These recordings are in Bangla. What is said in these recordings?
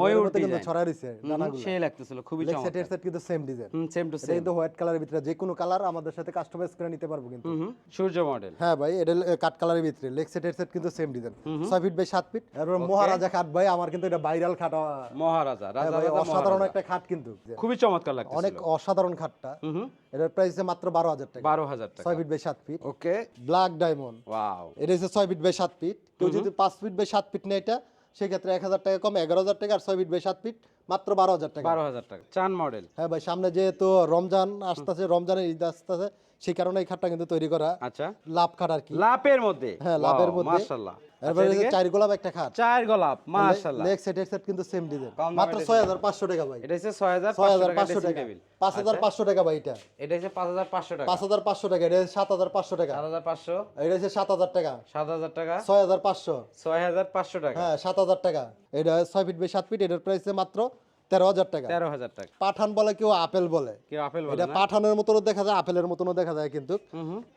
ময়ূর কিন্তু design। ছড়াই দানাগুলো সেই লাগতেছিল খুবই সেট চমৎকার। সেট কিন্তু সেম ডিজাইন হুম সেম টু সেম কিন্তু হোয়াইট কালারের ভিতরে যে কোনো কালার আমাদের সাথে কাস্টমাইজ করে নিতে পারব কিন্তু। সূর্য মডেল হ্যাঁ ভাই এটা কাট কালারের ভিতরে। লেগ সেট সেট কিন্তু সেম ডিজাইন ছয় ফিট বাই সাত ফিট এরপর মহারাজা খাট ভাই আমার কিন্তু এটা ভাইরাল খাট মহারাজা রাজা অসাধারণ একটা খাট কিন্তু। খুবই চমৎকার লাগতেছিল। অনেক অসাধারণ খাটটা। এটার প্রাইস মাত্র বারো হাজার টাকা। বারো হাজার টাকা। ছয় ফিট বাই সাত feet okay black diamond wow এটা হচ্ছে ছয় ফিট বাই সাত ফিট কেউ যদি পাঁচ ফিট বাই সাত ফিট নেয় এটা সেক্ষেত্রে এক হাজার টাকা কম এগারো হাজার টাকা আর ছয় ফিট বাই সাত ফিট মাত্র বারো হাজার টাকা। বারো হাজার টাকা চান মডেল। হ্যাঁ ভাই সামনে যেহেতু রমজান আসতেছে রমজানের ঈদ আসতেছে সেই কারণে এই খাটটা কিন্তু তৈরি করা আচ্ছা। লাভ খাট আর কি। লাভের মধ্যে? হ্যাঁ লাভের মধ্যে। মাশাআল্লাহ। এরপরে চার গোলাপ একটা খাট। চার গোলাপ মাশাআল্লাহ। লেগ সেট সেট কিন্তু সেম ডিজাইন মাত্র এটা ছয় হাজার পাঁচশো টাকা ভাই। এটা হচ্ছে টাকা পাঁচশো ড্রেসিং টাকা। পাঁচ হাজার পাঁচশো ভাই এটা। এটা হচ্ছে পাঁচ হাজার পাঁচশো টাকা। পাঁচ হাজার পাঁচশো টাকা এটা সাত হাজার পাঁচশো টাকা। চার পাঁচশো। এটা হচ্ছে সাত হাজার টাকা। সাত হাজার টাকা? ছয় হাজার পাঁচশো। ছয় হাজার পাঁচশো টাকা। হ্যাঁ সাত হাজার টাকা। এটা ছয় ফিট বাই সাত ফিট এটার প্রাইস মাত্র তেরো হাজার টাকা। তেরো হাজার টাকা। পাঠান বলে কেউ আপেল বলে। কেউ আপেল বলে এটা পাঠানের মতনও দেখা যায় আপেলের মতনও দেখা যায় কিন্তু।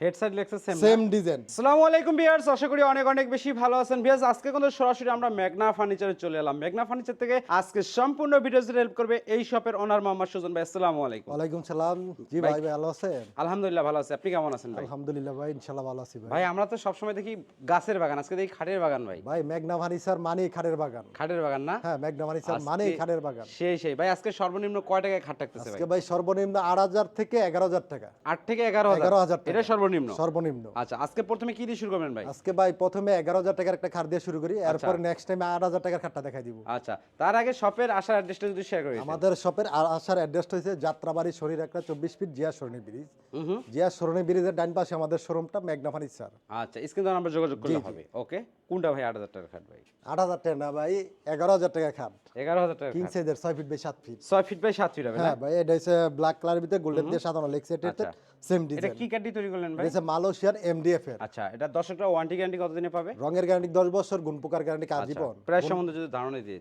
Headset Lexus same same design আসসালামু আলাইকুম ভিউয়ার্স আশা করি অনেক অনেক বেশি ভালো আছেন। ভিউয়ার্স আজকে কিন্তু সরাসরি আমরা মেঘনা ফার্নিচারে চলে এলাম। মেঘনা ফার্নিচার থেকে আজকে সম্পূর্ণ ভিডিওস হেল্প করবে এই শপের ওনার মোহাম্মদ সুজন ভাই। আসসালামু আলাইকুম। ওয়ালাইকুম সালাম। জি ভাই ভালো আছেন? আলহামদুলিল্লাহ ভালো আছি। আপনি কেমন আছেন ভাই? আলহামদুলিল্লাহ ভাই ইনশাল্লাহ ভালো আছি ভাই। ভাই আমরা তো সবসময় দেখি গাছের বাগান। আজকে দেখি খাটের বাগান ভাই। ভাই মেঘনা ফার্নিচার মানে খাটের বাগান। খাটের বাগান না? হ্যাঁ মেঘনা ফার্নিচার মানে খাটের বাগান। সেই সেই। ভাই আজকে সর্বনিম্ন কয় টাকায় খাট থাকতেছে ভাই আজকে ভাই? সর্বনিম্ন আট হাজার থেকে এগারো হাজার টাকা। আট থেকে এগারো এগারো হাজার টাকা। এটা সর্বনিম্ন? সর্বনিম্ন। আচ্ছা আজকে প্রথমে কি দিয়ে শুরু করবেন ভাই? আজকে ভাই প্রথমে এগারো হাজার টাকার একটা খাট দিয়ে শুরু করি এরপর নেক্সট টাইমে আট হাজার টাকার খাটটা দেখাই দিব। আচ্ছা তার আগে শপের আসার অ্যাড্রেসটা যদি শেয়ার করি আমাদের শপের আসার অ্যাড্রেসটা হচ্ছে যাত্রাবাড়ি শরীর একটা চব্বিশ ফিট জিয়া সরণি ব্রিজ জিয়া সরণি ব্রিজের ডান পাশে আমাদের শোরুমটা মেঘনা ফার্নিচার আচ্ছা স্ক্রিন নাম্বার যোগাযোগ করলে হবে। ওকে কোনটা ভাই আট হাজার টাকা খাট ভাই? আট হাজার টাকা না ভাই এগারো হাজার টাকা খাট। এগারো হাজার টাকা কিং। সাইজের ছয় ফিট বাই সাত ফিট ছয় ফিট বাই সাত ফিট হবে হ্যাঁ ভাই এটা হচ্ছে ব্ল্যাক কালারের ভিতরে গোল্ডেন দিয়ে সাজানো লেগ সেট আচ্ছা। সেম এটা কি কার্ড তৈরি করলেন ভাই? এটা মালয়েশিয়ার এমডিএফ এর। আচ্ছা এটা দর্শকরা ওয়ারেন্টি গ্যারান্টি কতদিনে পাবে? রঙের গ্যারান্টি দশ বছর গুণ পোকার গ্যারান্টি আচ্ছা, আজীবন প্রাইস সম্বন্ধে যদি ধারণা দিয়ে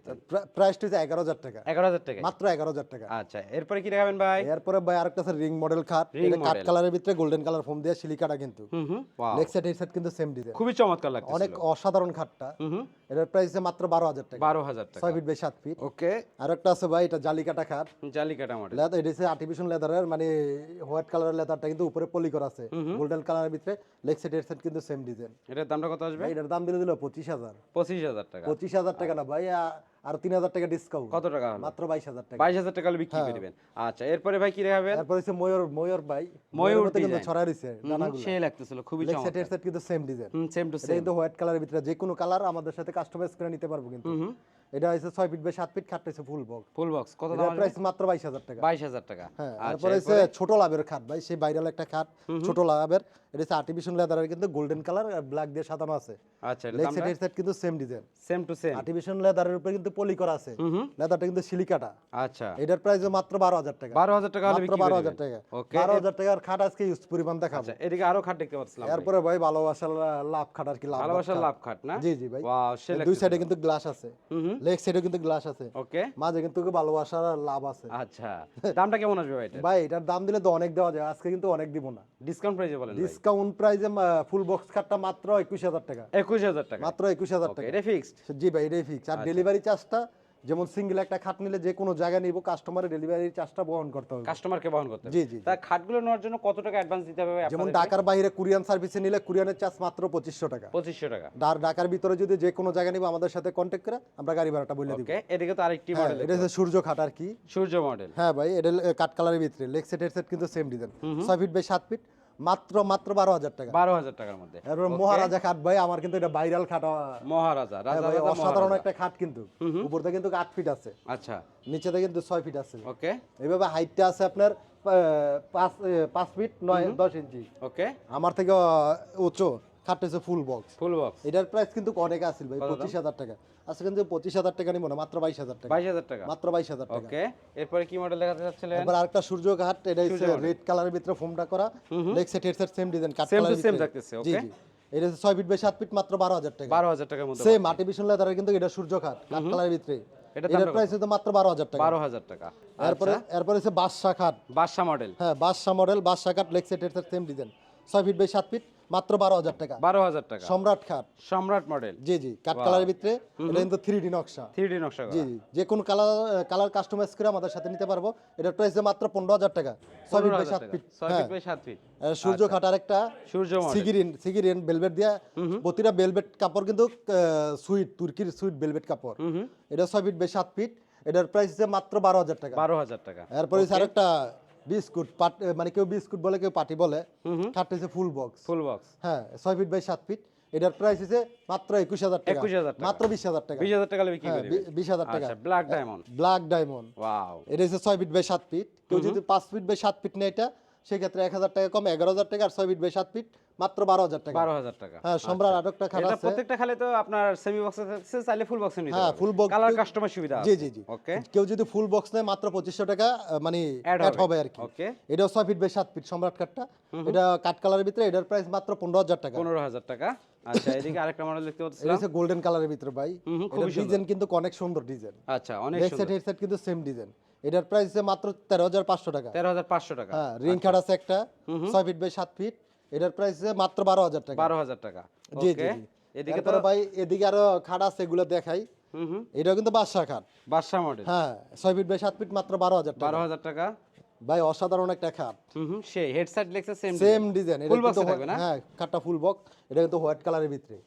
হচ্ছে এগারো হাজার টাকা। এগারো হাজার টাকা। মাত্র এগারো হাজার টাকা। আচ্ছা এরপরে কি দেখাবেন ভাই? এরপরে ভাই আরেকটা আছে রিং মডেল খাট এটা কাট কালারের ভিতরে গোল্ডেন কালার ফোম দিয়ে সিলিকাটা কিন্তু। হুম হুম wow, লেগ সেট কিন্তু সেম ডিজাইন খুবই চমৎকার লাগছে অনেক অসাধারণ খাটটা হুম এটার প্রাইস মাত্র বারো হাজার টাকা। বারো হাজার টাকা। ছয় ফিট বাই সাত ফিট ওকে আর একটা আছে ভাই এটা জালিকাটা খাট। জালিকাটা মডেল লেদার এটা হচ্ছে আর্টিফিশিয়াল লেদারের মানে হোয়াইট কালারের লেদারটা কিন্তু উপরে পলি করা আছে গোল্ডেন কালারের ভিতরে লেগ সেট এর সেট কিন্তু সেম ডিজাইন এটার দামটা কত আসবে? এটার দাম দিলে দিল পঁচিশ হাজার। পঁচিশ হাজার টাকা। পঁচিশ হাজার টাকা না ভাই আর তিন হাজার টাকা ডিসকাউন্ট কত টাকা মাত্র বাইশ হাজার টাকা। বাইশ হাজার টাকা বিক্রি করে দিবেন। আচ্ছা এরপরে ভাই কি দেখাবেন? তারপর হচ্ছে ময়ূর ময়ূর ভাই। ময়ূর কিন্তু রয়েছে সেই লাগতেছিল খুবই সেট সেট কিন্তু same design same to same কিন্তু হোয়াইট কালারের ভিতরে যে কোনো কালার আমাদের সাথে কাস্টমাইজ করে নিতে পারব কিন্তু। এটা ছয় ফিট বাই সাত ফিট হচ্ছে ফুল বক্স ফুল বক্স কত দাম প্রাইস মাত্র বাইশ হাজার টাকা। বাইশ হাজার টাকা। হ্যাঁ আচ্ছা তারপরে হচ্ছে ছোট লাভের খাট ভাই সেই ভাইরাল একটা খাট ছোট লাভের। এটা হচ্ছে আর্টিফিশিয়াল লেদারের কিন্তু গোল্ডেন কালার আর ব্ল্যাক দিয়ে সাজানো আছে। আচ্ছা লেগ সেট সেট কিন্তু same design same to same artificial লেদারের উপরে কিন্তু পলি করা আছে। লেদারটা কিন্তু সিলিকাটা। আচ্ছা। এটার প্রাইস মাত্র বারো হাজার টাকা। বারো হাজার টাকা মাত্র বিক্রি বারো করে হাজার দিবেন টাকা। ওকে। বারো হাজার টাকার খাট আজকে ইউজ পরিমাণ দেখাবো। আচ্ছা এদিকে আরও খাট দেখতে পাচ্ছিলাম এরপরে ভাই ভালোবাসার লাভ খাট আর কি লাভ ভালোবাসার লাভ খাট না? জি জি ভাই। ওয়াও দুই সাইডে কিন্তু গ্লাস আছে। লেগ সাইডে কিন্তু গ্লাস আছে। ওকে। মাঝে কিন্তু ভালোবাসার লাভ আছে। আচ্ছা। দামটা কেমন আসবে ভাই এটা ভাই এটার দাম দিলে তো অনেক দেওয়া যায়। আজকে কিন্তু অনেক দিব না। ডিসকাউন্ট প্রাইজে বলেন ডিসকাউন্ট প্রাইজে ফুল বক্স খাটটা মাত্র একুশ হাজার টাকা। একুশ হাজার টাকা। মাত্র একুশ হাজার ওকে টাকা। এটা ফিক্সড জি ভাই এটাই ফিক্স আচ্ছা। আর ডেলিভারি চার্জটা যেমন সিঙ্গেল একটা খাট নিলে যে কোনো জায়গায় নিব কাস্টমারের ডেলিভারি চার্জটা বহন করতে হবে। কাস্টমারকে বহন করতে হবে। জি জি তা খাটগুলো নেওয়ার জন্য কত টাকা অ্যাডভান্স দিতে হবে যেমন ঢাকার বাইরে কুরিয়ান সার্ভিসে নিলে কুরিয়ানের চার্জ মাত্র পঁচিশশো টাকা। পঁচিশশো টাকা। আর ঢাকার ভিতরে যদি যে কোনো জায়গায় নিব আমাদের সাথে কন্ট্যাক্ট করে আমরা গাড়ি ভাড়াটা বলে দিব। ওকে এদিকে তো আরেকটি হ্যাঁ মডেল এটা হচ্ছে সূর্য খাট আর কি। সূর্য মডেল হ্যাঁ ভাই এটা কাট কালারের ভিতরে। লেগ সেট এর সেট কিন্তু সেম ডিজাইন ছয় ফিট বাই সাত ফিট মাত্র মাত্র বারো হাজার টাকা। বারো হাজার টাকার মধ্যে। এরপর মহারাজা খাট ভাই আমার কিন্তু এটা ভাইরাল খাট মহারাজা হ্যাঁ রাজা ভাই, অসাধারণ একটা খাট কিন্তু। উপর কিন্তু আট ফিট আছে। আচ্ছা। নিচেতে কিন্তু ছয় ফিট আছে। ওকে এইভাবে হাইটটা আছে আপনার পাঁচ পাঁচ ফিট নয় দশ ইঞ্চি ওকে আমার থেকে উঁচু। খাটটা হচ্ছে ফুল বক্স ফুল বক্স এটার প্রাইস কিন্তু অনেক আছিল ভাই পঁচিশ হাজার টাকা। আজকে কিন্তু পঁচিশ হাজার টাকা নিবো না মাত্র বাইশ হাজার টাকা। বাইশ হাজার টাকা। মাত্র বাইশ হাজার টাকা। ওকে এরপরে কি মডেল দেখাতে চাচ্ছিলেন? এবার আরেকটা সূর্য ঘাট এটা হচ্ছে রেড কালারের ভিতরে ফোমটা করা। Leg set headset same design cut colour same থাকতেছে? জি এটা হচ্ছে ছয় ফিট বাই সাত ফিট মাত্র বারো হাজার টাকা। বারো হাজার টাকার মধ্যে সেম আর্টিফিশিয়াল লেদারের কিন্তু এটা সূর্য ঘাট কাট কালারের ভিতরে। এটার প্রাইস হচ্ছে মাত্র বারো হাজার টাকা। বারো হাজার টাকা। এরপরে এরপরে হচ্ছে বাদশা খাট বাদশা মডেল হ্যাঁ Badsha model Badsha cut leg set same design ছয় ফিট বাই সাত ফিট মাত্র বারো হাজার টাকা। বারো হাজার টাকা। সম্রাট খাট। সম্রাট মডেল। জি জি কাঠ কালারের ভিতরে। এটা কিন্তু থ্রি ডি নকশা। থ্রি ডি নকশা জি জি যে কোনো কালার কালার কাস্টমাইজ করে আমাদের সাথে নিতে পারব। এটার প্রাইস মাত্র পনেরো হাজার টাকা। ছয় ফিট বাই সাত ফিট। ছয় হ্যাঁ। বাই সাত ফিট। আর সূর্য একটা সূর্য সিগিরিন সিগিরিন বেলভেট দিয়া। প্রতিটা বেলভেট কাপড় কিন্তু সুইট তুর্কির সুইট বেলভেট কাপড়। এটা ছয় ফিট বাই সাত ফিট। এটার প্রাইস মাত্র বারো হাজার টাকা। বারো হাজার টাকা। এরপরে আরেকটা বিস্কুট মানে কেউ বিস্কুট বলে কেউ পাটি বলে খাটটা হচ্ছে ফুল বক্স। Full box. হ্যাঁ ছয় ফিট বাই সাত ফিট। এটার প্রাইস হচ্ছে মাত্র একুশ হাজার টাকা। একুশ হাজার মাত্র বিশ হাজার টাকা। বিশ হাজার টাকা বিক্রি হ্যাঁ করে বিশ হাজার টাকা। Black diamond black diamond wow এটা হচ্ছে ছয় ফিট বাই সাত ফিট। কেউ যদি পাঁচ ফিট বাই সাত ফিট নেয় এটা সেক্ষেত্রে এক হাজার টাকা কম এগারো হাজার টাকা আর ছয় ফিট বাই সাত ফিট মাত্র বারো হাজার টাকা। বারো হাজার টাকা। হ্যাঁ সম্রাট আটকটা খাট আছে। প্রত্যেকটা খালে তো আপনার সেমি বক্সে আছে চাইলে ফুল বক্স নিতে হ্যাঁ, ফুল বক্স কালার কাস্টমার সুবিধা জি জি জি। ওকে কেউ যদি ফুল বক্স নেয় মাত্র পঁচিশশো টাকা মানে অ্যাড হবে। হবে আর কি। ওকে এটাও ছয় ফিট বাই সাত ফিট সম্রাট কাঠটা এটা কাঠ কালারের ভিতরে এটার প্রাইস মাত্র পনেরো হাজার টাকা। পনেরো হাজার টাকা। আচ্ছা এদিকে আরেকটা মডেল দেখতে এটা হচ্ছে গোল্ডেন কালারের ভিতরে ভাই। এটা ডিজাইন কিন্তু অনেক সুন্দর ডিজাইন আচ্ছা অনেক সুন্দর। সাইড হেড সাইড কিন্তু সেম ডিজাইন এটার প্রাইস হচ্ছে মাত্র তেরো হাজার পাঁচশো টাকা। তেরো হাজার পাঁচশো টাকা। হ্যাঁ রিং খাট আছে একটা ছয় ফিট বাই সাত ফিট এটার প্রাইস হচ্ছে মাত্র বারো হাজার টাকা। বারো হাজার টাকা। জি জি এদিকে তো ভাই এদিকে আরও খাট আছে এগুলো দেখাই। হুম হুম। এটাও কিন্তু বাদশা খাট। বাদশা মডেল হ্যাঁ ছয় ফিট বাই সাত ফিট মাত্র বারো হাজার টাকা। বারো হাজার টাকা। ভাই অসাধারণ একটা খাট। হুম সেই হেডসেট লেখছে সেম সেম ডিজাইন এটা কিন্তু? হ্যাঁ খাটটা ফুল বক্স এটা কিন্তু হোয়াইট কালারের ভিতরে।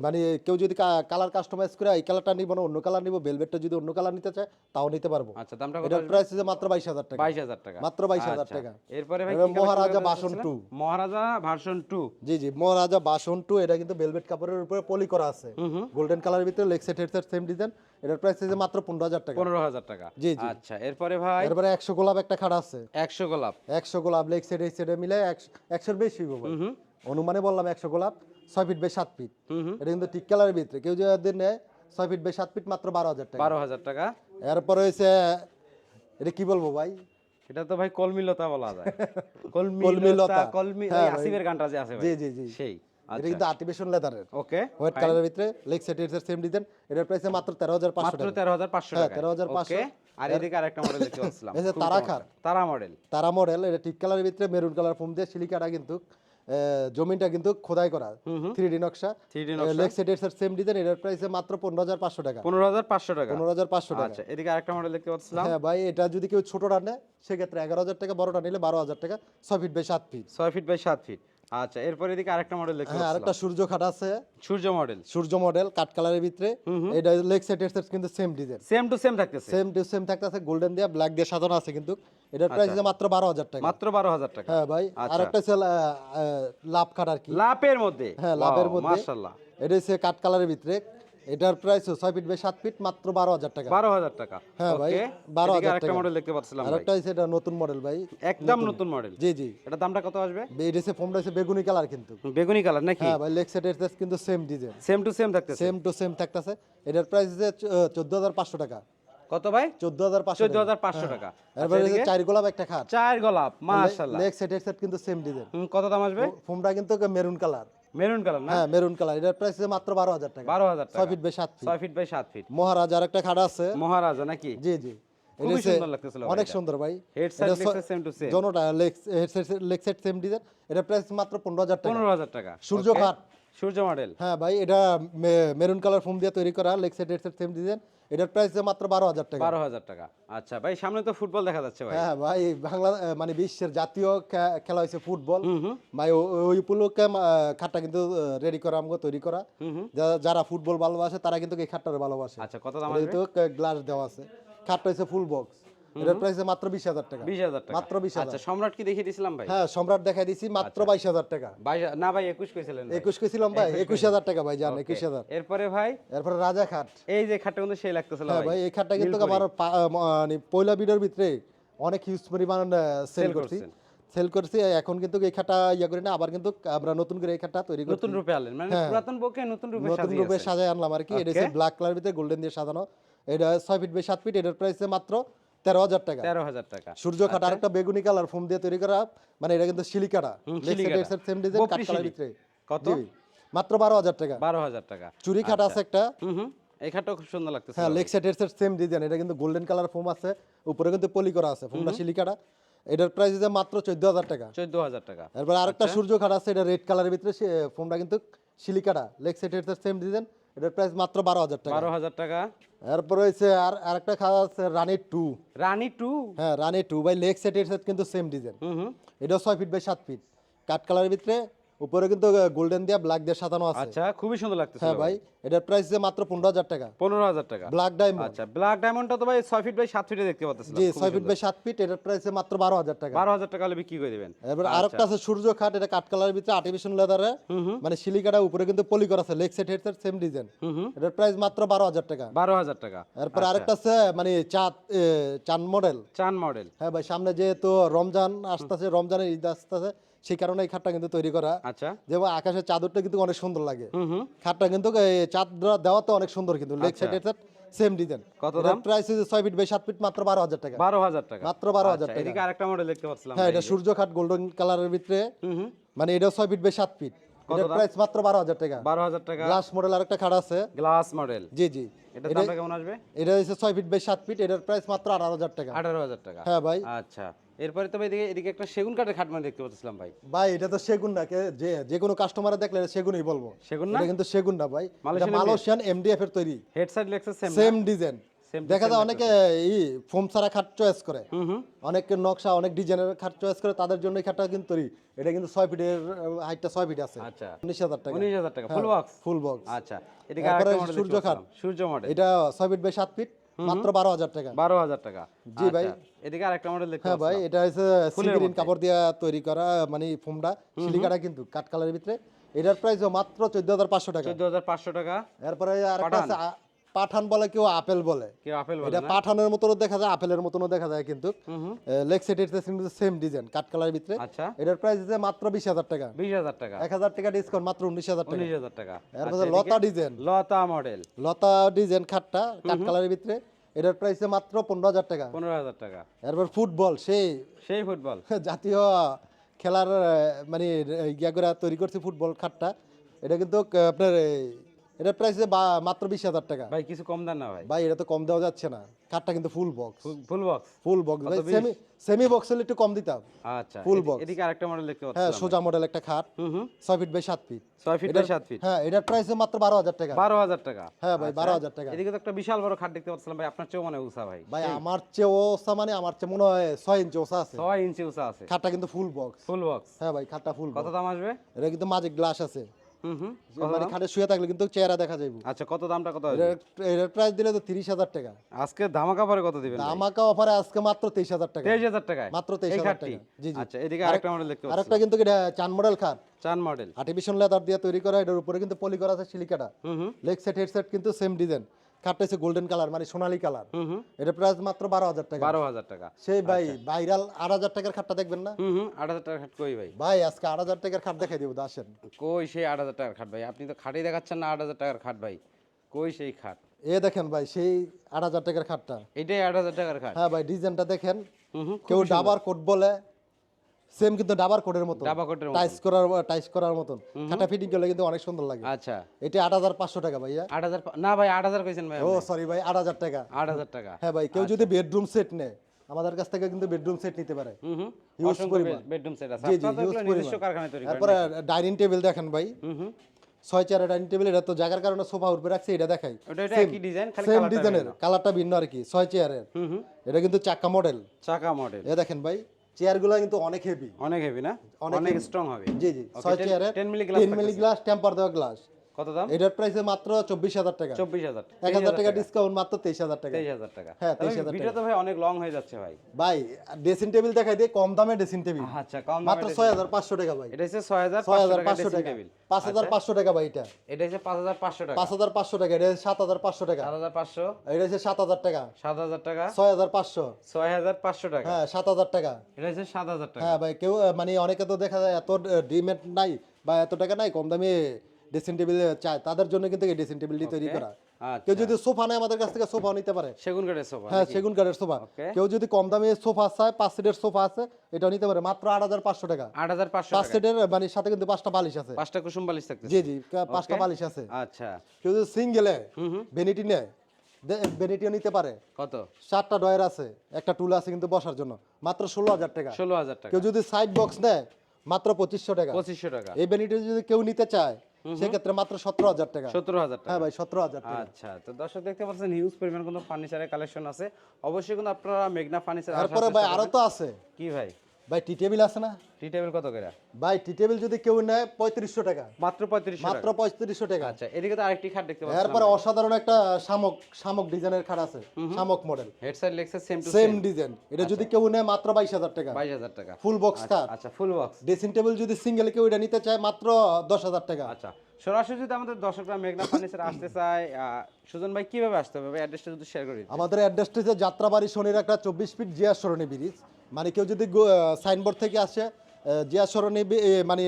মানে কেউ যদি কালার কাস্টমাইজ করে এই কালারটা নিব না অন্য কালার নিব বেলভেটটা যদি অন্য কালার নিতে চায় তাও নিতে পারব। আচ্ছা দামটা কত এটার প্রাইস হচ্ছে মাত্র বাইশ হাজার টাকা। বাইশ হাজার টাকা। মাত্র বাইশ হাজার আচ্ছা। টাকা। এরপরে ভাই মহারাজা বাসন চাচ্ছিলেন? 2 মহারাজা ভার্সন টু। জি জি মহারাজা বাসন টু এটা কিন্তু বেলভেট কাপড়ের উপরে পলি করা আছে। গোল্ডেন কালারের ভিতরে leg set headset same design এটার প্রাইস হচ্ছে মাত্র পনেরো হাজার টাকা। পনেরো হাজার টাকা। জি, জি। আচ্ছা এরপরে ভাই? এরপরে একশো গোলাপ একটা খাট আছে। একশো গোলাপ। একশো গোলাপ লেগ সেট এই সেটে মিলে একশো- একশোর বেশি হুম। অনুমানে বললাম একশো গোলাপ। ছয় ফিট বাই সাত ফিট। এটা কিন্তু টিক কালারের ভিতরে। কেউ যদি নেয় ছয় ফিট বাই সাত ফিট মাত্র বারো হাজার টাকা। বারো হাজার টাকা। এরপরে হয়েছে এটা কি বলব ভাই? এটা তো ভাই কলমিলতা বলা যায়। কলমিলতা। কলমি হ্যাঁ। আসিফের গানটা যে আছে জি জি জি। সেই। এটা আচ্ছা। কিন্তু আর্টিফিশিয়াল লেদারের ওকে হোয়াইট কালারের ভিতরে লেগ সেট এর সেম ডিজাইন এটার প্রাইস মাত্র তেরো হাজার পাঁচশো মাত্র টাকা। তেরো হাজার পাঁচশো টাকা 13,500 ওকে আর এদিকে আরেকটা মডেল দেখতে পাচ্ছিলাম। তারা মডেল তারা মডেল এটা টিক কালারের ভিতরে মেরুন কালার ফোম দিয়ে সিলিকাটা কিন্তু জমিটা কিন্তু খোদাই করা। থ্রি ডি নকশা। 3D লেগ সেট এর সেম ডিজাইন এটার প্রাইস মাত্র পনেরো হাজার পাঁচশো টাকা। পনেরো হাজার পাঁচশো টাকা। পনেরো হাজার পাঁচশো টাকা। আচ্ছা এদিকে আরেকটা মডেল দেখতে পাচ্ছিলাম। হ্যাঁ ভাই এটা যদি কেউ ছোটটা নেয় সেক্ষেত্রে এগারো হাজার টাকা বড়টা নিলে বারো হাজার টাকা ছয় ফিট বাই সাত ফিট ছয় ফিট বাই সাত ফিট আচ্ছা এরপর এদিকে আরেকটা মডেল দেখতে হ্যাঁ আরেকটা সূর্য খাট আছে। সূর্য মডেল সূর্য মডেল কাট কালারের ভিতরে। এটা লেগ সেট এর সেট কিন্তু same design same to same থাকতেছে। সেম টু সেম থাকতেছে গোল্ডেন দিয়ে ব্ল্যাক দিয়ে সাজানো আছে কিন্তু। এটার প্রাইস মাত্র বারো হাজার টাকা। মাত্র বারো হাজার টাকা। হ্যাঁ ভাই আরেকটা আর একটা হচ্ছে আহ, আহ, লাভ খাট আর কি। লাভের মধ্যে। হ্যাঁ লাভের মধ্যে। মাশাআল্লাহ। এটা হচ্ছে কাট কালারের ভিতরে। এটার প্রাইস ছয় ফিট বাই সাত ফিট মাত্র বারো হাজার টাকা। বারো হাজার টাকা। হ্যাঁ ভাই, 12,000 আরেকটা টাকা। মডেল দেখতে পাচ্ছিলাম আর ভাই। একটা হচ্ছে এটা নতুন মডেল ভাই। একদম নতুন। মডেল জি জি। এটা দামটা কত আসবে? এটা হচ্ছে ফোমটা হচ্ছে বেগুনি কালার কিন্তু। বেগুনি কালার নাকি? হ্যাঁ ভাই লেগ সেটের কিন্তু same design same to same থাকতেছে। সেম টু সেম থাকতেছে। এটার প্রাইস হচ্ছে চোদ্দ হাজার পাঁচশো টাকা। কত ভাই? চোদ্দ হাজার পাঁচশো চোদ্দ হাজার পাঁচশো টাকা। এরপরে চার গোলাপ একটা খাট। চার গোলাপ মাশাল্লাহ। লেগ সেটের সেট কিন্তু সেম ডিজাইন কত দাম আসবে? ফোমটা কিন্তু মেরুন কালার মেরুন কালার না? হ্যাঁ মেরুন কালার। এটার প্রাইস মাত্র বারো হাজার টাকা। বারো হাজার টাকা। ছয় ফিট বাই সাত ফিট ছয় ফিট বাই সাত ফিট মহারাজার একটা খাট আছে। মহারাজা নাকি? জি জি। এটা অনেক সুন্দর ভাই। জনটা লেগ সেট সেম ডিজাইন এটার প্রাইস মাত্র পনেরো হাজার টাকা। পনেরো হাজার টাকা। সূর্য খাট। সূর্য মডেল? হ্যাঁ ভাই এটা মেরুন কালার ফোম দিয়ে তৈরি করা লেগ সেট সেম ডিজাইন এটার প্রাইস মাত্র বারো হাজার টাকা। বারো হাজার টাকা। আচ্ছা ভাই সামনে তো ফুটবল দেখা যাচ্ছে ভাই। হ্যাঁ ভাই বাংলা মানে বিশ্বের জাতীয় খেলা হয়েছে ফুটবল। ভাই ওই উপলক্ষে খাটটা কিন্তু রেডি করা আমাকে তৈরি করা। যারা ফুটবল ভালোবাসে তারা কিন্তু এই খাটটারে ভালোবাসে। আচ্ছা কত দাম কিন্তু গ্লাস দেওয়া আছে। খাটটা হচ্ছে ফুল বক্স এটার প্রাইস মাত্র টাকা। বিশ হাজার টাকা। মাত্র আচ্ছা সম্রাট কি দেখিয়ে দিছিলাম ভাই? হ্যাঁ সম্রাট দেখাই দিছি মাত্র বাইশ হাজার টাকা। না ভাই কইছিলেন ভাই। একুশ কেছিলাম ভাই একুশ হাজার টাকা ভাই জান একুশ হাজার। এরপরে ভাই? এরপরে রাজা খাট। এই যে খাটটা কিন্তু সেই লাগতেছিল হ্যাঁ ভাই। ভাই এই খাটটা কিন্তু আমার মানে পয়লা ভিডিওর ভিতরে অনেক হিউজ পরিমাণ সেল করছি। সেল করছি এখন কিন্তু এই খাটটা ইয়া করি না আবার কিন্তু আমরা নতুন করে এই খাটটা তৈরি করছি। নতুন রূপে আনলেন মানে পুরাতন বউকে নতুন রূপে নতুন রূপে সাজায় আনলাম আর কি। এটা ব্ল্যাক কালার ভিতরে গোল্ডেন দিয়ে সাজানো। এটা ছয় ফিট বাই সাত ফিট এটার প্রাইস মাত্র তেরো হাজার টাকা। তেরো হাজার টাকা। সূর্য খাট আরেকটা বেগুনি কালার ফোম দিয়ে তৈরি করা মানে এটা কিন্তু সিলিকাটা। সেম ডিজাইন কাঠ কালার ভিতরে। কত? মাত্র বারো হাজার টাকা। বারো হাজার টাকা। চুরি খাট আছে একটা। এই খুব সুন্দর লাগতেছে হ্যাঁ লেগ সেটের সেম ডিজাইন এটা কিন্তু গোল্ডেন কালার ফোম আছে। উপরে কিন্তু পলি করা আছে ফোমটা সিলিকাটা। এটার প্রাইস আছে মাত্র চোদ্দ হাজার টাকা। চোদ্দ হাজার টাকা। এরপর আরেকটা আচ্ছা। সূর্য খাট আছে এটা রেড কালারের ভিতরে সে ফোনটা কিন্তু সিলিকাটা। লেগ সেট সেম ডিজাইন এটার প্রাইস মাত্র বারো হাজার টাকা। বারো হাজার টাকা। এরপর হয়েছে আর আরেকটা খাওয়া আছে রানী টু রানী টু হ্যাঁ রানী টু বাই লেগ সেট সেট কিন্তু সেম ডিজাইন এটাও ছয় ফিট বাই সাত ফিট কাঠ কালারের ভিতরে উপরে কিন্তু গোল্ডেন দিয়া ব্ল্যাক দিয়ে সাজানো আছে। আচ্ছা খুবই সুন্দর লাগতেছে হ্যাঁ ভাই। এটার প্রাইস আছে মাত্র পনেরো হাজার টাকা। পনেরো হাজার টাকা। ব্ল্যাক ডায়মন্ড আচ্ছা ব্ল্যাক ডায়মন্ডটা তো ভাই ছয় ফিট বাই সাত ফিটে দেখতে পাচ্ছিলাম জি ছয় ফিট বাই সাত ফিট এটার প্রাইস মাত্র বারো হাজার টাকা। বারো হাজার টাকা হলে বিক্রি করে দিবেন। এবার আরেকটা আছে সূর্য খাট এটা কাঠ কালারের ভিতরে আর্টিফিশিয়াল লেদারে মানে সিলিকাটা উপরে কিন্তু পলি করা আছে leg set head set same design এটার প্রাইস মাত্র বারো হাজার টাকা। বারো হাজার টাকা। এরপর আরেকটা আছে মানে চাঁদ চাঁদ মডেল চান মডেল হ্যাঁ ভাই সামনে যেহেতু রমজান আসতেছে রমজানের ঈদ আসতেছে সেই কারণে এই খাটটা কিন্তু তৈরি করা। আচ্ছা। যেমন আকাশের চাদরটা কিন্তু অনেক সুন্দর লাগে। খাটটা কিন্তু চাদরা দেওয়াতে অনেক সুন্দর কিন্তু লেগ হেডসেট সেম ডিজাইন কত এটার প্রাইস হচ্ছে ছয় ফিট বাই সাত ফিট মাত্র বারো হাজার টাকা। বারো হাজার টাকা। মাত্র বারো হাজার আচ্ছা, টাকা। এদিকে আরেকটা মডেল দেখতে পাচ্ছিলাম হ্যাঁ এটা সূর্য খাট গোল্ডেন কালারের ভিতরে। মানে এটা ছয় ফিট বাই সাত ফিট এটার প্রাইস মাত্র বারো হাজার টাকা। বারো হাজার টাকা। গ্লাস মডেল আরেকটা খাট আছে। গ্লাস মডেল জি জি। দামটা কেমন আসবে? এটা হচ্ছে ছয় ফিট বাই সাত ফিট এটার প্রাইস মাত্র আঠারো হাজার টাকা। আঠারো হাজার টাকা। হ্যাঁ ভাই। আচ্ছা। এরপরে তবে এদিকে এদিকে একটা সেগুন কাঠের খাট মানে দেখতে পাচ্ছিলাম ভাই। ভাই এটা তো সেগুন না যে যে কোনো কাস্টমারে দেখলে সেগুনই বলব। সেগুন না? কিন্তু সেগুন না ভাই। মালয়েশিয়ান এমডিএফ এর তৈরি। হেড সাইড লেক্সাস সেম সেম ডিজাইন দেখা যায় অনেকে এই ফোম ছাড়া খাট চয়েস করে। অনেক নকশা অনেক ডিজাইনের খাট চয়েস করে তাদের জন্য খাটটা কিন্তু তৈরি। এটা কিন্তু ছয় ফিটের হাইটটা ছয় ফিট আছে। আচ্ছা। উনিশ হাজার টাকা। উনিশ হাজার টাকা। ফুল বক্স ফুল বক্স আচ্ছা। এদিকে আরেকটা মডেল সূর্য খাট। সূর্য মডেল এটা ছয় ফিট বাই সাত ফিট মাত্র বারো হাজার টাকা। বারো হাজার টাকা। জি ভাই। আচ্ছা, এদিকে আরেকটা মডেল দেখতে হ্যাঁ ভাই এটা হচ্ছে সিলিগ্রিন কাপড় দিয়ে তৈরি করা মানে ফোমটা সিলিকাটা কিন্তু কাঠ কালারের ভিতরে। এটার প্রাইস মাত্র চোদ্দ হাজার পাঁচশো টাকা। চোদ্দ হাজার পাঁচশো টাকা। এরপরে আরেকটা আছে আ- পাঠান বলে কেউ আপেল বলে। কি আপেল বলে এটা? পাঠানের মতনও দেখা যায় আপেলের মতনও দেখা যায় কিন্তু। সেম ডিজাইন ভিতরে। আচ্ছা। এটার প্রাইস আছে মাত্র বিশ হাজার টাকা। বিশ হাজার টাকা। এক হাজার টাকা ডিসকাউন্ট মাত্র উনিশ হাজার টাকা। উনিশ হাজার টাকা। এরপরে আচ্ছা, লতা ডিজাইন লতা মডেল লতা ডিজাইন খাটটা কালারের ভিতরে। এটার প্রাইস মাত্র পনেরো হাজার টাকা। পনেরো হাজার টাকা। এরপর ফুটবল সেই। সেই ফুটবল জাতীয় খেলার মানে ইয়া করে তৈরি করছে ফুটবল খাটটা। এটা কিন্তু আপনার এটার প্রাইস মাত্র বিশ হাজার টাকা। ভাই কিছু কম দেন না ভাই। ভাই এটা তো কম দেওয়া যাচ্ছে না। খাটটা কিন্তু full box full box full box ভাই সেমি সেমি বক্স হলে একটু কম দিতাম। আচ্ছা এদি- box। এদিকে আরেকটা মডেল দেখতে হ্যাঁ সোজা মডেল একটা খাট। ছয় ফিট বাই সাত ফিট ছয় ফিট বাই সাত ফিট হ্যাঁ এটার প্রাইস মাত্র বারো হাজার টাকা। বারো হাজার টাকা। হ্যাঁ ভাই বারো হাজার টাকা। এদিকে তো একটা বিশাল বড় খাট দেখতে পাচ্ছিলাম ভাই। আপনার চেয়েও মানে উষা ভাই। ভাই আমার চেয়ে ওসা মানে আমার চেয়ে মনে হয় ছয় ইঞ্চি ওসা আছে। ছয় ইঞ্চি উষা আছে। খাটটা কিন্তু ফুল বক্স ফুল বক্স হ্যাঁ ভাই খাটটা ফুল কত দাম আসবে? এটা কিন্তু মাঝে গ্লাস আছে। মানে খাটে শুয়ে থাকলে কিন্তু চেহারা দেখা যাবে আচ্ছা কত দামটা কত এটার প্রাইস দিলে তো তিরিশ হাজার টাকা। আজকে ধামাকা পরে কত দিবেন ভাই? অফারে আজকে মাত্র তেইশ হাজার টাকা। তেইশ হাজার টাকায়? মাত্র তেইশ হাজার টাকা। জি জি। আচ্ছা এদিকে আরেকটা মডেল দেখতে আরেকটা কিন্তু এটা চান মডেল খাট। চান মডেল আর্টিফিশিয়াল লেদার দিয়ে তৈরি করা এটার উপরে কিন্তু পলি করা আছে সিলিকাটা leg set leg set head set কিন্তু সেম ডিজাইন হচ্ছে গোল্ডেন কালার মানে সোনালী কালার এটা প্রাইস মাত্র বারো হাজার টাকা। বারো হাজার টাকা। সেই ভাই ভাইরাল আট হাজার টাকার খাটটা দেখবেন না? আট হাজার টাকার খাট কই ভাই? ভাই আজকে আট হাজার টাকার খাট দেখাই দিব আসেন। কই সেই আট হাজার টাকার খাট ভাই? আপনি তো খাটেই দেখাচ্ছেন না আট হাজার টাকার খাট ভাই। কই সেই খাট? এ দেখেন ভাই সেই আট হাজার টাকার খাটটা। এটাই আট হাজার টাকার খাট? হ্যাঁ ভাই ডিজাইনটা দেখেন। কেউ ডাবার কোট বলে সেম কিন্তু ডাবার কোটের মতো ডাবা কোটের মতো। টাইস করার টাইস করার মতন। খাটা ফিটিং করলে কিন্তু অনেক সুন্দর লাগে। আচ্ছা। এটা আট হাজার পাঁচশো টাকা ভাইয়া। আট হাজার পা- না ভাই আট হাজার কইছেন ভাই ও সরি ভাই আট হাজার টাকা। আট হাজার টাকা। হ্যাঁ ভাই কেউ যদি বেডরুম সেট নেয় আমাদের কাছ থেকে কিন্তু বেডরুম সেট নিতে পারে। হুম অসংখ্য পরিমাণ। বেডরুম সেট আছে। তো নিজস্ব। কারখানায় তৈরি করেন তারপরে ডাইনিং টেবিল দেখেন ভাই। হুম হুম। ছয় চেয়ারের ডাইনিং টেবিল এটা তো জায়গার কারণে সোফা উপরে রাখছে এটা দেখাই। সেম ডিজাইনের কালারটা ভিন্ন। আর কি ছয় চেয়ারের এটা কিন্তু চাকা মডেল চাকা মডেল এ দেখেন ভাই চেয়ারগুলো কিন্তু অনেক হেভি অনেক হেভি না? অনেক স্ট্রং হবে। জি জি। ছয় 10 চেয়ারের 10 milli glass ten milli glass temper দেওয়া গ্লাস কত দাম? এটার প্রাইস মাত্র চব্বিশ হাজার টাকা। চব্বিশ হাজার এক হাজার টাকা ডিসকাউন্ট মাত্র তেইশ হাজার টাকা। তেইশ হাজার টাকা। হ্যাঁ, 23,000 ভিডিও তো ভাই অনেক লং হয়ে যাচ্ছে ভাই। ভাই ড্রেসিং টেবিল দেখাই দিয়ে কম দামে ড্রেসিং টেবিল আচ্ছা কম মাত্র ছয় হাজার পাঁচশো টাকা ভাই। এটা হচ্ছে ছয় হাজার ছয় হাজার পাঁচশো টাকা। টাকা পাঁচ হাজার পাঁচশো টাকা ভাই এটা। এটা হচ্ছে পাঁচ হাজার পাঁচশো টাকা। পাঁচ হাজার পাঁচশো টাকা এটা সাত হাজার পাঁচশো টাকা। সাত হাজার পাঁচশো। এটা হচ্ছে সাত হাজার টাকা। সাত হাজার টাকা। ছয় হাজার পাঁচশো। ছয় হাজার পাঁচশো টাকা। হ্যাঁ সাত হাজার টাকা। এটা হচ্ছে সাত হাজার টাকা। হ্যাঁ ভাই কেউ মানে অনেকে তো দেখা যায় এত ডিমেট নাই বা এত টাকা নাই কম দামে ড্রেসিং টেবিল চায় তাদের জন্য কিন্তু এই ড্রেসিং টেবিলটি তৈরি করা। আচ্ছা। কেউ যদি সোফা নেয় আমাদের কাছ থেকে সোফাও নিতে পারে। সেগুন কাঠের সোফা হ্যাঁ সেগুন কাঠের সোফা। কেউ যদি কম দামে সোফা চায় পাঁচ সিটের সোফা আছে এটাও নিতে পারে। মাত্র আট হাজার পাঁচশো টাকা। আট হাজার পাঁচশো পাঁচ সিটের মানে সাথে কিন্তু পাঁচটা বালিশ আছে। পাঁচটা কুসুম বালিশ থাকতেছে। জি জি পাঁচটা বালিশ আছে। আচ্ছা। কেউ যদি সিঙ্গেলে ভেনিটি নেয় বেনিটিও নিতে পারে। কত? চারটা ডয়ের আছে একটা টুল আছে কিন্তু বসার জন্য। মাত্র ষোলো হাজার টাকা। ষোলো হাজার টাকা। কেউ যদি সাইড বক্স নেয় মাত্র পঁচিশশো টাকা। পঁচিশশো টাকা। এই বেনিটি যদি কেউ নিতে চায় সেক্ষেত্রে মাত্র সতেরো হাজার টাকা। সতেরো হাজার হ্যাঁ ভাই সতেরো হাজার টাকা। আচ্ছা তো দর্শক দেখতে পাচ্ছেন হিউজ পরিমাণ কোনো ফার্নিচারের কালেকশন আছে। অবশ্যই কিন্তু আপনারা মেঘনা ফার্নিচার তারপরে ভাই আরও তো আছে। কি ভাই? ভাই টি টেবিল আছে না? টি টেবিল কত করে? ভাই টি টেবিল যদি কেউ নেয় পঁয়ত্রিশশো টাকা। মাত্র পঁয়ত্রিশশো মাত্র পঁয়ত্রিশশো টাকা। আচ্ছা এদিকে তো আরেকটি খাট দেখতে পাচ্ছেন এরপরে অসাধারণ একটা শামক শামক ডিজাইনের খাট আছে শামক মডেল হেড সাইড লেক্সের সেম টু সেম ডিজাইন এটা যদি কেউ নেয় মাত্র বাইশ হাজার টাকা। বাইশ হাজার টাকা। ফুল বক্স খাট। আচ্ছা ফুল বক্স ড্রেসিং টেবিল যদি সিঙ্গেল কেউ এটা নিতে চায় মাত্র দশ হাজার টাকা। আচ্ছা সরাসরি যদি আমাদের দর্শকরা মেঘনা ফার্নিচার আসতে চায় সুজন ভাই কীভাবে আসতে হবে? অ্যাড্রেসটা যদি শেয়ার করি আমাদের অ্যাড্রেসটা যাত্রাবাড়ি শনির একটা চব্বিশ ফিট জিয়া সরণি ব্রিজ মানে কেউ যদি সাইনবোর্ড থেকে আসে জিয়া সরণি মানে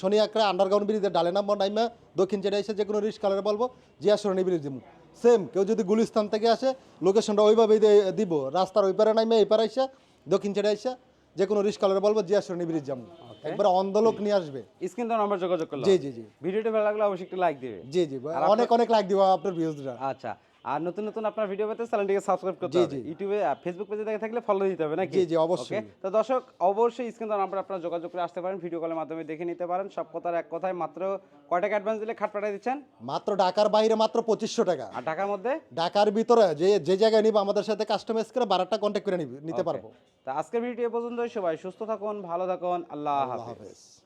শনি আন্ডারগ্রাউন্ড ব্রিজের ডালে নাম্বার নাইমা দক্ষিণ চেড়ে এসে যে কোনো রিস্ক কালারে বলব জিয়া সরণি ব্রিজ দিব সেম কেউ যদি গুলিস্তান থেকে আসে লোকেশনটা ওইভাবেই দিব। রাস্তার ওই পারে নাইমে এই পারে এসে দক্ষিণ চেড়ে এসে যে কোনো রিস্ক কালারে বলব জিয়া সরণি ব্রিজ যাব একবার অন্ধলোক নিয়ে আসবে। স্ক্রিন তো নাম্বার যোগাযোগ করলাম। জি জি জি। ভিডিওটা ভালো লাগলে অবশ্যই একটু লাইক দিবে। জি জি। অনেক অনেক লাইক দিব আপনার ভিউজরা আচ্ছা। আর নতুন নতুন আপনার ভিডিও পেতে চ্যানেলটিকে সাবস্ক্রাইব করতে হবে। ইউটিউবে ফেসবুক পেজে দেখে থাকলে ফলো দিতে হবে নাকি? জি, জি, অবশ্যই। তো দর্শক অবশ্যই স্ক্রিন তো নাম্বার আপনারা যোগাযোগ করে আসতে পারেন ভিডিও কলের মাধ্যমে দেখে নিতে পারেন। সব কথার এক কথায় মাত্র কয় টাকা অ্যাডভান্স দিলে খাট পাঠিয়ে দিচ্ছেন? মাত্র ঢাকার বাইরে মাত্র পঁচিশশো টাকা। আর ঢাকার মধ্যে? ঢাকার ভিতরে যে যে জায়গায় নিব আমাদের সাথে কাস্টমাইজ করে বারাটা কন্ট্যাক্ট করে নিব- নিতে পারব। তা আজকের ভিডিও এ পর্যন্তই সবাই সুস্থ থাকুন ভালো থাকুন আল্লাহ হাফেজ।